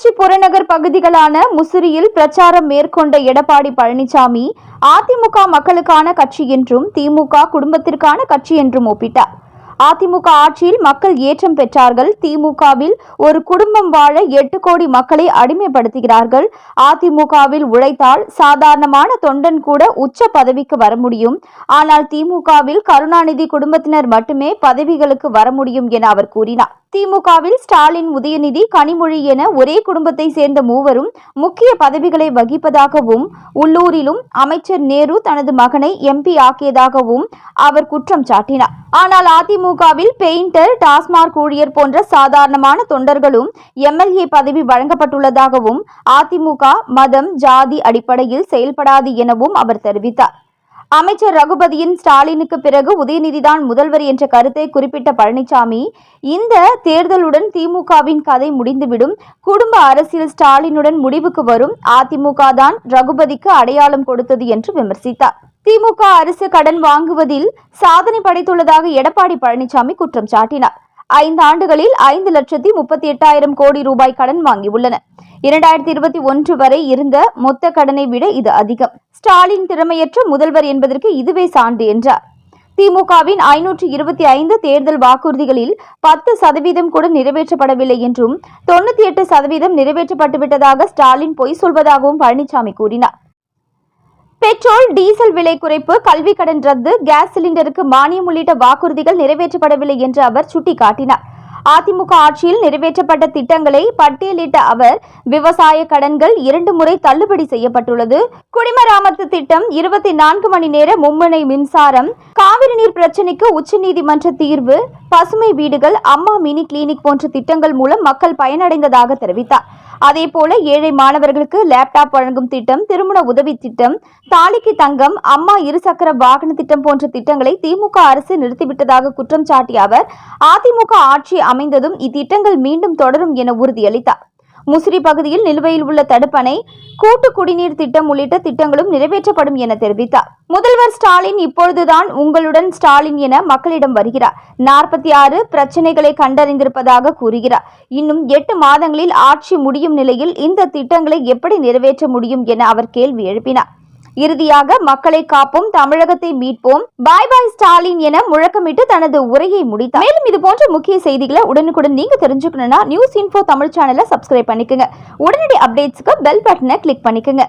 திருச்சி புறநகர் பகுதிகளான முசிறியில் பிரச்சாரம் மேற்கொண்ட எடப்பாடி பழனிசாமி அதிமுக மக்களுக்கான கட்சி என்றும் திமுக குடும்பத்திற்கான கட்சி என்றும் ஒப்பிட்டார். அதிமுக ஆட்சியில் மக்கள் ஏற்றம் பெற்றார்கள். திமுகவில் ஒரு குடும்பம் வாழ எட்டு கோடி மக்களை அடிமைப்படுத்துகிறார்கள். அதிமுகவில் உழைத்தால் சாதாரணமான தொண்டன் கூட உச்ச பதவிக்கு வர முடியும். ஆனால் திமுகவில் கருணாநிதி குடும்பத்தினர் மட்டுமே பதவிகளுக்கு வர முடியும் என அவர் கூறினார். திமுகவில் ஸ்டாலின் உதயநிதி கனிமொழி என ஒரே குடும்பத்தை சேர்ந்த மூவரும் முக்கிய பதவிகளை வகிப்பதாகவும் உள்ளூரிலும் அமைச்சர் நேரு தனது மகனை எம்பி ஆக்கியதாகவும் அவர் குற்றம் சாட்டினார். ஆனால் அதிமுகவில் பெயிண்டர் டாஸ்மாக் ஊழியர் போன்ற சாதாரணமான தொண்டர்களும் எம்எல்ஏ பதவி வழங்கப்பட்டுள்ளதாகவும் அதிமுக மதம் ஜாதி அடிப்படையில் செயல்படாது எனவும் அவர் தெரிவித்தார். அமைச்சர் ரகுபதியின் ஸ்டாலினுக்கு பிறகு உதயநிதிதான் முதல்வர் என்ற கருத்தை குறிப்பிட்ட பழனிசாமி இந்த தேர்தலுடன் திமுகவின் கதை முடிந்துவிடும். குடும்ப அரசியல் ஸ்டாலினுடன் முடிவுக்கு வரும். அதிமுக தான் ரகுபதிக்கு அடையாளம் கொடுத்தது என்று விமர்சித்தார். திமுக அரசு கடன் வாங்குவதில் சாதனை படைத்துள்ளதாக எடப்பாடி பழனிசாமி குற்றம் சாட்டினார். ஐந்து ஆண்டுகளில் ஐந்து லட்சத்தி முப்பத்தி எட்டாயிரம் கோடி ரூபாய் கடன் வாங்கியுள்ளன. இரண்டாயிரத்தி இருபத்தி ஒன்று வரை இருந்த மொத்த கடனை விட இது அதிகம். ஸ்டாலின் திறமையற்ற முதல்வர் என்பதற்கு இதுவே சான்று என்றார். திமுகவின் ஐநூற்று இருபத்தி ஐந்து தேர்தல் வாக்குறுதிகளில் பத்து சதவீதம் கூட நிறைவேற்றப்படவில்லை என்றும் தொண்ணூத்தி எட்டு சதவீதம் நிறைவேற்றப்பட்டுவிட்டதாக ஸ்டாலின் பொய் சொல்வதாகவும் பழனிசாமி கூறினார். பெட்ரோல் டீசல் விலை குறைப்பு கல்வி கடன் ரத்து கேஸ் சிலிண்டருக்கு மானியம் உள்ளிட்ட வாக்குறுதிகள் நிறைவேற்றப்படவில்லை என்று அவர் சுட்டிக்காட்டினார். அதிமுக ஆட்சியில் நிறைவேற்றப்பட்ட திட்டங்களை பட்டியலிட்ட அவர் விவசாய கடன்கள் இரண்டு முறை தள்ளுபடி செய்யப்பட்டுள்ளது. குடிமராமத்து திட்டம் இருபத்தி நான்கு மணி நேர மும்முனை மின்சாரம் காவிரி நீர் பிரச்சினைக்கு உச்சநீதிமன்ற தீர்வு பசுமை வீடுகள் அம்மா மினி கிளினிக் போன்ற திட்டங்கள் மூலம் மக்கள் பயனடைந்ததாக தெரிவித்தார். அதேபோல ஏழை மாணவர்களுக்கு லேப்டாப் வழங்கும் திட்டம் திருமண உதவி திட்டம் தாலிக்கு தங்கம் அம்மா இருசக்கர வாகன திட்டம் போன்ற திட்டங்களை திமுக அரசு நிறுத்திவிட்டதாக குற்றம் சாட்டிய அவர் அதிமுக ஆட்சி அமைந்ததும் இத்திட்டங்கள் மீண்டும் தொடரும் என உறுதியளித்தார். முசிறி பகுதியில் நிலுவையில் உள்ள தடுப்பணை கூட்டு குடிநீர் திட்டம் உள்ளிட்ட திட்டங்களும் நிறைவேற்றப்படும் என தெரிவித்தார். முதல்வர் ஸ்டாலின் இப்பொழுதுதான் உங்களுடன் ஸ்டாலின் என மக்களிடம் வருகிறார். நாற்பத்தி ஆறு பிரச்சனைகளை கண்டறிந்திருப்பதாக கூறுகிறார். இன்னும் எட்டு மாதங்களில் ஆட்சி முடியும் நிலையில் இந்த திட்டங்களை எப்படி நிறைவேற்ற முடியும் என அவர் கேள்வி எழுப்பினார். இறுதியாக மக்களை காப்போம் தமிழகத்தை மீட்போம். பாய் பாய் ஸ்டாலின் என முழக்கமிட்டு தனது உரையை முடித்தார். மேலும் இது போன்ற முக்கிய செய்திகளை உடனுக்குடன் நீங்க தெரிஞ்சுக்கணும்னா நியூஸ் இன்ஃபோ தமிழ் சேனலை சப்ஸ்கிரைப் பண்ணிக்கோங்க. உடனடி அப்டேட்ஸ்க்கு பெல் பட்டனை கிளிக் பண்ணிக்கோங்க.